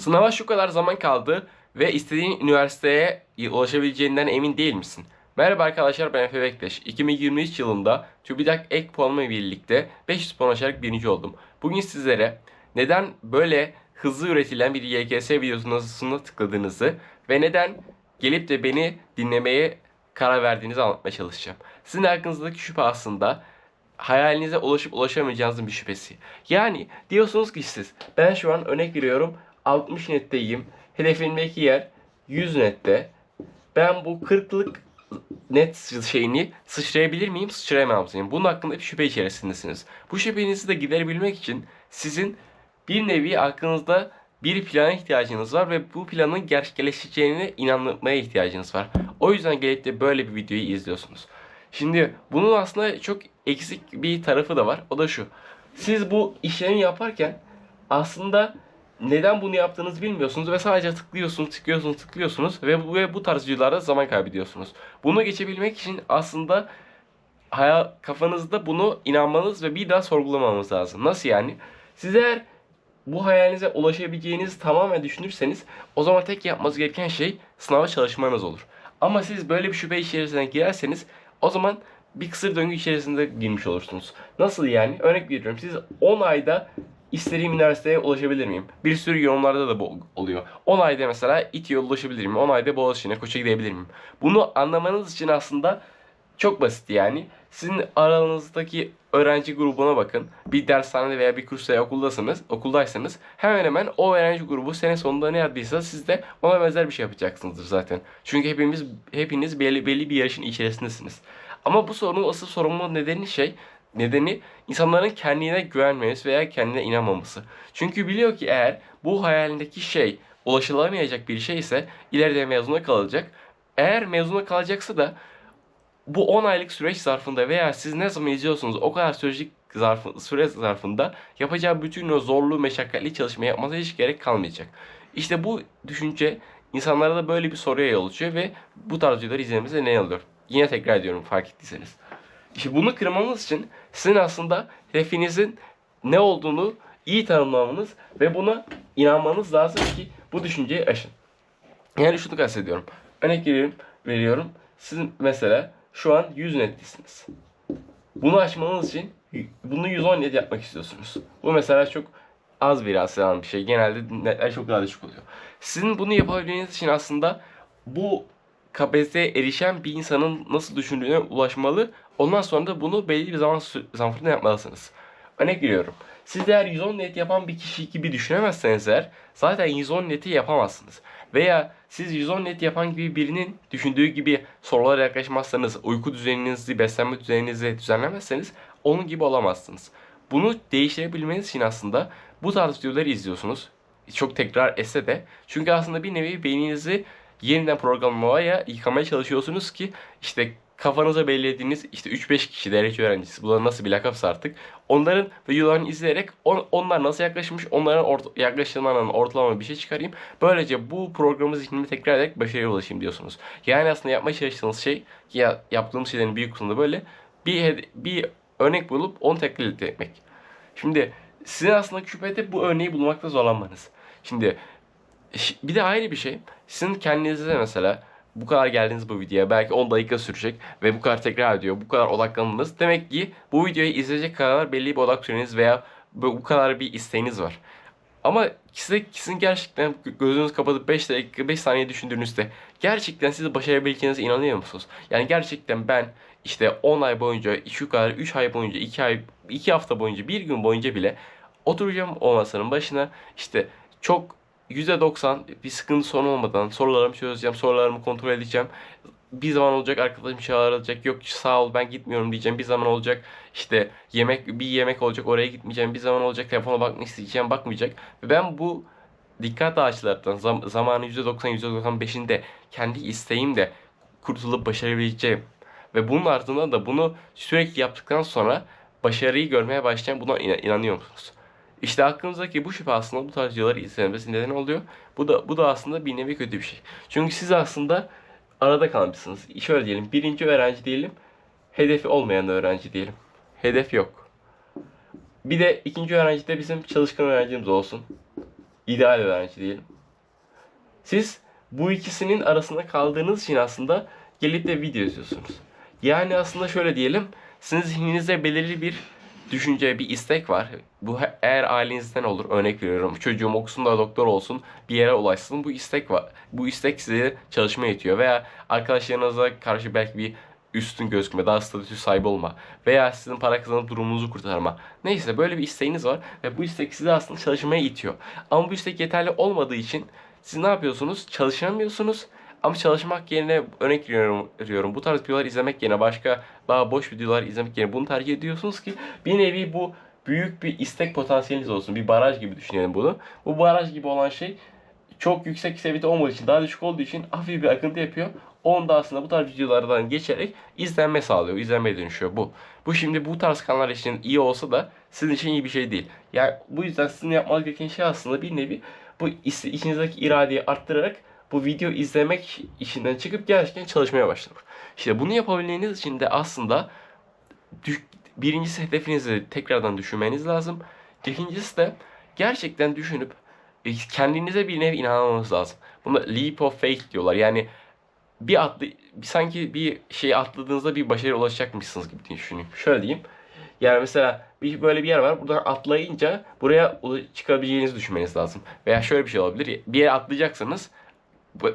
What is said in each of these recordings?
Sınava şu kadar zaman kaldı ve istediğin üniversiteye ulaşabileceğinden emin değil misin? Merhaba arkadaşlar ben Efe Bektaş. 2023 yılında TÜBİTAK ek puanımla birlikte 500 puan aşarak birinci oldum. Bugün sizlere neden böyle hızlı üretilen bir YKS videosuna tıkladığınızı ve neden gelip de beni dinlemeye karar verdiğinizi anlatmaya çalışacağım. Sizin hakkınızdaki şüphe aslında hayalinize ulaşıp ulaşamayacağınızın bir şüphesi. Yani diyorsunuz ki siz ben şu an örnek veriyorum 60 netteyim. Hedefimdeki yer 100 nette. Ben bu 40'lık net şeyini sıçrayabilir miyim, sıçrayamam mıyım? Bunun hakkında bir şüphe içerisindesiniz. Bu şüphenizi de giderebilmek için sizin bir nevi aklınızda bir plana ihtiyacınız var ve bu planın gerçekleşeceğine inanmaya ihtiyacınız var. O yüzden gelip de böyle bir videoyu izliyorsunuz. Şimdi bunun aslında çok eksik bir tarafı da var. O da şu. Siz bu işlemi yaparken aslında neden bunu yaptığınızı bilmiyorsunuz ve sadece tıklıyorsunuz, tıklıyorsunuz, tıklıyorsunuz ve bu, ve bu tarz videolarda zaman kaybediyorsunuz. Bunu geçebilmek için aslında hayal, kafanızda bunu inanmanız ve bir daha sorgulamamanız lazım. Nasıl yani? Siz eğer bu hayalinize ulaşabileceğinizi tamamen düşünürseniz o zaman tek yapmanız gereken şey sınava çalışmanız olur. Ama siz böyle bir şüphe içerisine girerseniz o zaman bir kısır döngü içerisinde girmiş olursunuz. Nasıl yani? Örnek veriyorum. Siz 10 ayda istediğim üniversiteye ulaşabilir miyim? Bir sürü yorumlarda da bu oluyor. 10 ayda mesela İTÜ'ye ulaşabilir miyim? 10 ayda Boğaziçi'ne koça gidebilir miyim? Bunu anlamanız için aslında çok basit yani. Sizin aranızdaki öğrenci grubuna bakın. Bir dershanede veya bir kursta veya okuldasınız, okuldaysanız hemen hemen o öğrenci grubu sene sonunda ne yaptıysa siz de ona benzer bir şey yapacaksınızdır zaten. Çünkü hepimiz hepiniz belli belli bir yarışın içerisindesiniz. Ama bu sorunun asıl sorumlu nedeni şey nedeni insanların kendine güvenmemesi veya kendine inanmaması. Çünkü biliyor ki eğer bu hayalindeki şey ulaşılamayacak bir şey ise ileride mezuna kalacak. Eğer mezuna kalacaksa da bu 10 aylık süreç zarfında veya siz ne zaman izliyorsunuz o kadar sürecik zarfı, süre zarfında yapacağı bütün o zorlu, meşakkatli çalışma yapmasına hiç gerek kalmayacak. İşte bu düşünce insanlara da böyle bir soruya yol açıyor ve bu tarz videoları izlememize ne alıyor? Yine tekrar ediyorum fark ettiyseniz. İşte bunu kırmamız için sizin aslında hedefinizin ne olduğunu iyi tanımlamanız ve buna inanmanız lazım ki bu düşünceyi aşın. Yani şunu kastediyorum. Örnek veriyorum. Siz mesela şu an 100 netlisiniz. Bunu aşmanız için bunu 110 net yapmak istiyorsunuz. Bu mesela çok az bir rastlanan bir şey. Genelde netler çok daha düşük oluyor. Sizin bunu yapabilmeniz için aslında bu kapasiteye erişen bir insanın nasıl düşündüğüne ulaşmalı. Ondan sonra da bunu belli bir zaman zarfında yapmalısınız. Örnek veriyorum. Siz eğer 110 net yapan bir kişi gibi düşünemezseniz eğer zaten 110 neti yapamazsınız. Veya siz 110 net yapan gibi birinin düşündüğü gibi sorulara yaklaşmazsanız, uyku düzeninizi, beslenme düzeninizi düzenlemezseniz onun gibi olamazsınız. Bunu değiştirebilmeniz için aslında bu tarz videoları izliyorsunuz. Çok tekrar etse de. Çünkü aslında bir nevi beyninizi yeniden programlamaya, yıkamaya çalışıyorsunuz ki işte kafanıza belirlediğiniz işte 3-5 kişi derece öğrencisi, bunlar nasıl bir lakapsa artık onların videolarını izleyerek on, onlar nasıl yaklaşmış onların orta, yaklaşımlarının ortalama bir şey çıkarayım. Böylece bu programı zihnimi tekrar ederek başarıya ulaşayım diyorsunuz. Yani aslında yapmaya çalıştığınız şey ya yaptığımız şeylerin büyük kısmında böyle bir, bir örnek bulup onu tekrar etmek. Şimdi sizin aslında küpede bu örneği bulmakta zorlanmanız. Şimdi bir de ayrı bir şey. Sizin kendinize mesela bu kadar geldiniz bu videoya. Belki 10 dakika sürecek ve bu kadar tekrar ediyor. Bu kadar odaklandınız. Demek ki bu videoyu izleyecek kadar belli bir odak süreniz veya bu kadar bir isteğiniz var. Ama size sizin gerçekten gözünüzü kapatıp 5 dakika 5 saniye düşündüğünüzde gerçekten sizi başarabileceğinize inanıyor musunuz? Yani gerçekten ben işte 10 ay boyunca şu kadar 3 ay boyunca 2 ay 2 hafta boyunca 1 gün boyunca bile oturacağım o masanın başına işte çok %90 bir sıkıntı sorun olmadan sorularımı çözeceğim, sorularımı kontrol edeceğim. Bir zaman olacak arkadaşım çağıracak. Yok sağ ol ben gitmiyorum diyeceğim. Bir zaman olacak işte yemek bir yemek olacak oraya gitmeyeceğim. Bir zaman olacak telefona bakmak isteyeceğim bakmayacak. Ve ben bu dikkat ağaçlardan zam, zamanın %90 %95'inde kendi isteğimle kurtulup başarabileceğim. Ve bunun ardından da bunu sürekli yaptıktan sonra başarıyı görmeye başlayan buna inanıyor musunuz? İşte aklınızdaki bu şüphe aslında bu tarz videoları izlemesi neden oluyor. Bu da bu da aslında bir nevi kötü bir şey. Çünkü siz aslında arada kalmışsınız. Şöyle diyelim birinci öğrenci diyelim. Hedefi olmayan öğrenci diyelim. Hedef yok. Bir de ikinci öğrenci de bizim çalışkan öğrencimiz olsun. İdeal öğrenci diyelim. Siz bu ikisinin arasında kaldığınız için aslında gelip de video izliyorsunuz. Yani aslında şöyle diyelim. Sizin zihninizde belirli bir düşünce, bir istek var. Bu eğer ailenizden olur. Örnek veriyorum. Çocuğum okusun da doktor olsun, bir yere ulaşsın. Bu istek var. Bu istek size çalışmaya itiyor. Veya arkadaşlarınıza karşı belki bir üstün gözükme, daha statü sahibi olma veya sizin para kazanıp durumunuzu kurtarma. Neyse böyle bir isteğiniz var ve bu istek sizi aslında çalışmaya itiyor. Ama bu istek yeterli olmadığı için siz ne yapıyorsunuz? Çalışamıyorsunuz. Ama çalışmak yerine örnek veriyorum, bu tarz videolar izlemek yerine başka daha boş videolar izlemek yerine bunu tercih ediyorsunuz ki bir nevi bu büyük bir istek potansiyeliniz olsun. Bir baraj gibi düşünelim bunu. Bu baraj gibi olan şey çok yüksek seviyede olmadığı için, daha düşük olduğu için hafif bir akıntı yapıyor. Onda aslında bu tarz videolardan geçerek izlenme sağlıyor, izlenmeye dönüşüyor bu. Bu şimdi bu tarz kanallar için iyi olsa da sizin için iyi bir şey değil. Yani bu yüzden sizin yapmanız gereken şey aslında bir nevi bu içinizdeki iradeyi arttırarak bu video izlemek işinden çıkıp gerçekten çalışmaya başlamak. İşte bunu yapabilmeniz için de aslında birincisi hedefinizi tekrardan düşünmeniz lazım. İkincisi de gerçekten düşünüp e, kendinize bir nevi inanmanız lazım. Buna leap of faith diyorlar. Yani bir atlı sanki bir şey atladığınızda bir başarıya ulaşacakmışsınız gibi düşünün. Şöyle diyeyim. Yani mesela bir böyle bir yer var. Buradan atlayınca buraya çıkabileceğinizi düşünmeniz lazım. Veya şöyle bir şey olabilir. Bir yere atlayacaksınız.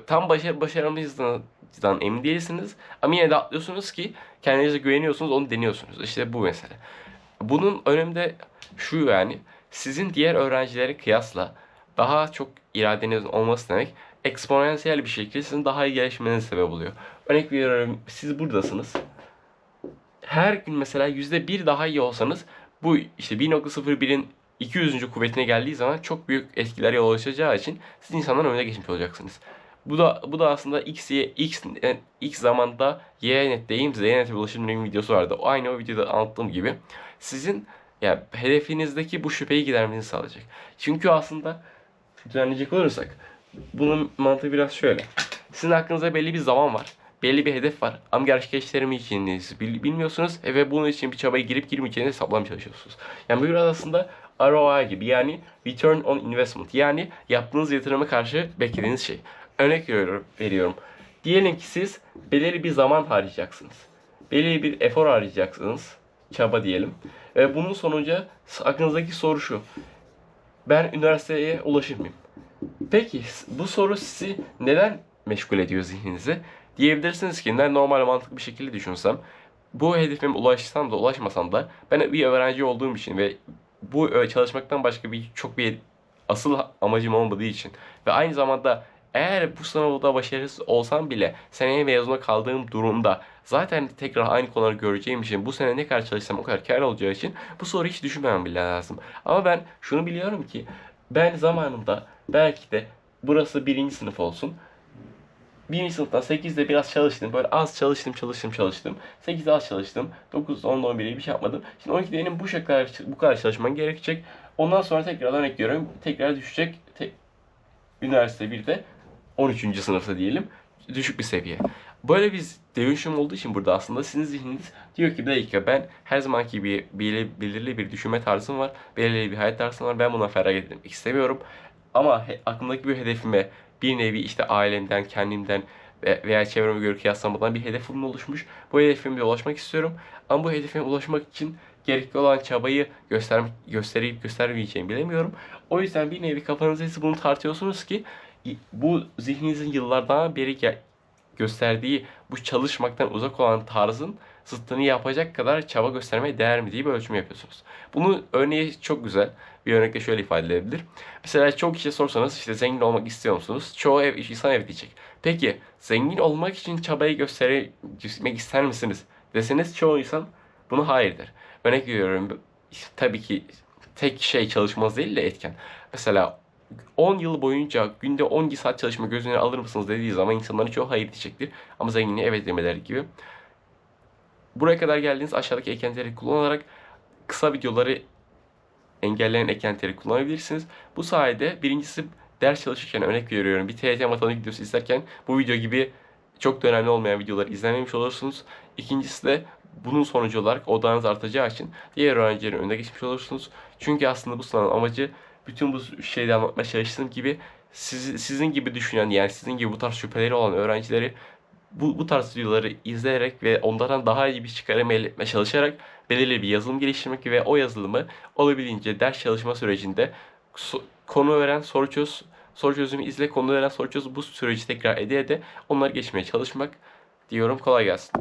Tam başarı başaramayacağınızdan emin değilsiniz. Ama yine de atlıyorsunuz ki kendinize güveniyorsunuz, onu deniyorsunuz. İşte bu mesele. Bunun önümde şu yani sizin diğer öğrencilere kıyasla daha çok iradenizin olması demek eksponansiyel bir şekilde sizin daha iyi gelişmenize sebep oluyor. Örnek veriyorum siz buradasınız. Her gün mesela yüzde bir daha iyi olsanız bu işte 1.01'in 200. kuvvetine geldiği zaman çok büyük etkilere yol açacağı için siz insanların önüne geçmiş olacaksınız. Bu da bu da aslında x y x x zamanda y netteyim z nete ulaşımının videosu vardı. O aynı o videoda anlattığım gibi sizin yani hedefinizdeki bu şüpheyi gidermenizi sağlayacak. Çünkü aslında düzenleyecek olursak bunun mantığı biraz şöyle. Sizin aklınızda belli bir zaman var. Belli bir hedef var. Ama gerçekleştiremeyeceğinizi bil- bilmiyorsunuz ve bunun için bir çabaya girip girmeyeceğinizi hesaplamaya çalışıyorsunuz. Yani bu biraz aslında ROI gibi yani Return on Investment yani yaptığınız yatırıma karşı beklediğiniz şey. Örnek veriyorum. Diyelim ki siz belirli bir zaman harcayacaksınız. Belirli bir efor harcayacaksınız. Çaba diyelim. Ve bunun sonucu aklınızdaki soru şu. Ben üniversiteye ulaşır mıyım? Peki bu soru sizi neden meşgul ediyor zihninizi? Diyebilirsiniz ki ben normal mantıklı bir şekilde düşünsem bu hedefime ulaşsam da ulaşmasam da ben bir öğrenci olduğum için ve bu ö- çalışmaktan başka bir çok bir asıl amacım olmadığı için ve aynı zamanda eğer bu sınavda başarısız olsam bile seneye mezuna kaldığım durumda zaten tekrar aynı konuları göreceğim için bu sene ne kadar çalışsam o kadar kar olacağı için bu soruyu hiç düşünmemem bile lazım. Ama ben şunu biliyorum ki ben zamanında belki de burası birinci sınıf olsun. Birinci sınıftan 8'de biraz çalıştım. Böyle az çalıştım, çalıştım, çalıştım. 8'de az çalıştım. 9'da 10'da 11'de bir şey yapmadım. Şimdi 12'de benim bu kadar, bu kadar çalışman gerekecek. Ondan sonra tekrar örnek veriyorum. Tekrar düşecek. Te- üniversite 1'de 13. sınıfta diyelim. Düşük bir seviye. Böyle bir dönüşüm olduğu için burada aslında sizin zihniniz diyor ki bir dakika ben her zamanki gibi belirli, belirli bir düşünme tarzım var. Belirli bir hayat tarzım var. Ben buna feragat etmek istemiyorum. Ama he- aklımdaki bir hedefime bir nevi işte ailemden, kendimden ve- veya çevreme göre kıyaslamadan bir hedefim oluşmuş. Bu hedefime ulaşmak istiyorum. Ama bu hedefime ulaşmak için gerekli olan çabayı göster gösterip göstermeyeceğimi bilemiyorum. O yüzden bir nevi kafanızda siz bunu tartıyorsunuz ki bu zihninizin yıllardan beri gösterdiği bu çalışmaktan uzak olan tarzın zıttını yapacak kadar çaba göstermeye değer mi diye bir ölçüm yapıyorsunuz. Bunu örneği çok güzel. Bir örnekle şöyle ifade edilebilir. Mesela çok kişiye sorsanız işte zengin olmak istiyor musunuz? Çoğu ev, insan evet diyecek. Peki zengin olmak için çabayı göstermek ister misiniz? Deseniz çoğu insan bunu hayır der. Örnek veriyorum tabii ki tek şey çalışmanız değil de etken. Mesela 10 yıl boyunca günde 10 saat çalışma göz önüne alır mısınız dediği zaman insanların çoğu hayır diyecektir. Ama zenginliğe evet demeleri gibi. Buraya kadar geldiğiniz aşağıdaki eklentileri kullanarak kısa videoları engelleyen eklentileri kullanabilirsiniz. Bu sayede birincisi ders çalışırken örnek veriyorum bir TYT matematik videosu izlerken bu video gibi çok da önemli olmayan videoları izlememiş olursunuz. İkincisi de bunun sonucu olarak odağınız artacağı için diğer öğrencilerin önüne geçmiş olursunuz. Çünkü aslında bu sınavın amacı bütün bu şeyde anlatmaya çalıştığım gibi siz, sizin gibi düşünen yani sizin gibi bu tarz şüpheleri olan öğrencileri bu, bu tarz videoları izleyerek ve onlardan daha iyi bir çıkarım elde etmeye çalışarak belirli bir yazılım geliştirmek ve o yazılımı olabildiğince ders çalışma sürecinde so- konu veren soru çöz, soru çözümü izle, konu veren soru çöz bu süreci tekrar ede ede onları geçmeye çalışmak diyorum. Kolay gelsin.